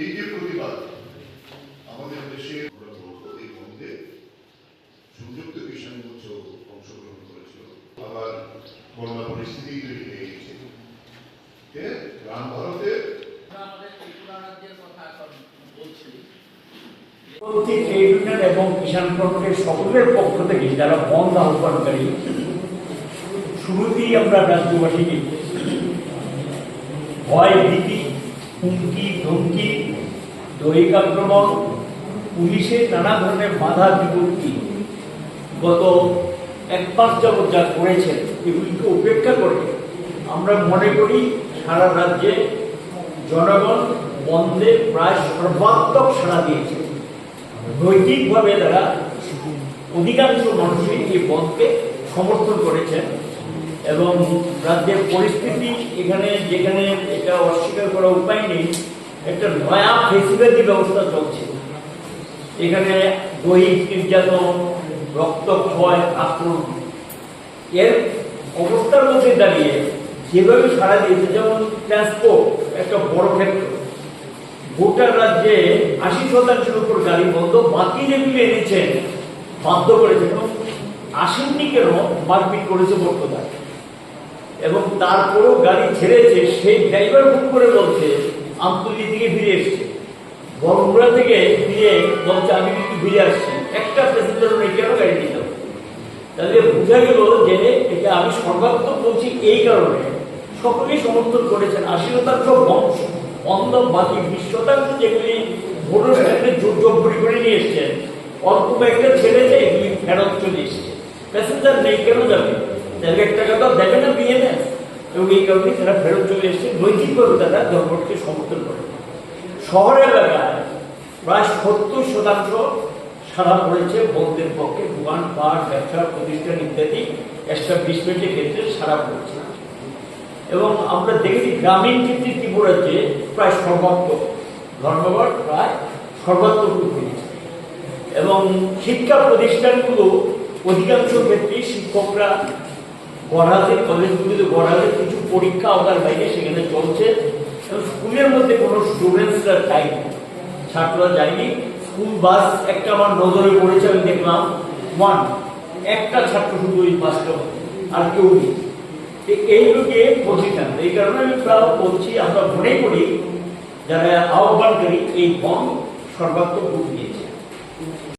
এই যে প্রতিবাদ আমাদের দেশে এই বন্ধে সংযুক্ত কিষাণ মোর্চ অংশগ্রহণ করেছিল। আবার করোনা পরিস্থিতি তৈরি হয়ে গেছে। যে গ্রাম ভারতে? আমরা আমাদের ত্রিপুরা রাজ্যের কথা এখন বলছি। প্রতি ট্রেড ইউনিয়ন এবং কিষাণ ফ্রন্টের সকলের পক্ষ থেকে যারা বন্ধ আহ্বানকারী শুরুতেই আমরা রাজ্যবাসীকে ভয় ভীতি হুমকি ধমকি দৈহিক আক্রমণ পুলিশের নানা ধরনের বাধা বিপত্তি। গত এক মাস যাবৎ যা করেছেন, এগুলিকে উপেক্ষা করে আমরা মনে করি সারা রাজ্যে জনগণ বন্ধে প্রায় সর্বাত্মক সাড়া দিয়েছে। নৈতিকভাবে তারা অধিকাংশ মানুষই এই বন্ধকে সমর্থন করেছেন এবং রাজ্যের পরিস্থিতি এখানে যেখানে এটা অস্বীকার করার উপায় নেই একটা নয়া ফেসিলিটি ব্যবস্থা চলছে। এখানে দৈহিক নির্যাতন রক্তক্ষয় আক্রমণ এর অবস্থার মধ্যে দাঁড়িয়ে যেভাবে সারা দিয়েছে, যেমন ট্রান্সপোর্ট একটা বড় ক্ষেত্র। গোটা রাজ্যে আশি শতাংশের উপর গাড়ি বন্ধ, বাকি যেগুলি এনেছেন, বাধ্য করেছে এবং আসেননি কেন, মারপিট করেছে বর্তমান এবং তারপরেও গাড়ি ছেড়েছে, সেই ড্রাইভার বুক করে বলছে আমতলি থেকে ফিরে এসছে। বরমুড়া থেকে ফিরে বলছে, আমি কিন্তু ফিরে আসছি। একটা প্যাসেঞ্জার নেই, কেন গাড়ি নিতে হবে? তাহলে বোঝা গেল যে এটা আমি সর্বাত্মক বলছি এই কারণে সকলেই সমর্থন করেছেন। আশি শতাংশ বংশ। অন্ধ বাকি বিশ শতাংশ যেগুলি ভোটার কার্ডে জোর জব্বরি করে নিয়ে এসছেন, অল্প একটা ছেড়েছে এগুলি ফেরত চলে এসছে। প্যাসেঞ্জার নেই, কেন যাবে? তাহলে এক টাকা তো দেবে না, বিয়ে এবং এই কারণে তারা ফেরত চলে এসছে, নৈতিকভাবে তারা ধর্মকে সমর্থন করে। শহর এলাকায় প্রায় সত্তর শতাংশ সারা পড়েছে বন্ধের পক্ষে। দোকান পাট ব্যবসা প্রতিষ্ঠান ইত্যাদি এস্টাবলিশমেন্টের ক্ষেত্রে সারা পড়েছে। এবং আমরা দেখেছি গ্রামীণ ক্ষেত্রে ত্রিপুরাতে প্রায় সর্বাত্মক ধর্মঘট প্রায় সর্বাত্মক নিয়েছে। এবং শিক্ষা প্রতিষ্ঠানগুলো অধিকাংশ ক্ষেত্রে শিক্ষকরা গড়াতে কলেজগুলিতে গড়াতে কিছু পরীক্ষা আওতার বাইরে, সেখানে চলছে। এবং স্কুলের মধ্যে কোনো স্টুডেন্টসরা যায়নি ছাত্ররা যায়নি। স্কুল বাস একটা আমার নজরে পড়েছে, আমি দেখলাম ওয়ান একটা ছাত্র শুধু ওই বাসটা আর কেউ নেই। এইগুলোকে প্রতিষ্ঠান এই কারণে আমি প্রায় বলছি, আমরা মনে করি যারা আহ্বানকারী এই বন সর্বাত্মক রূপ নিয়েছে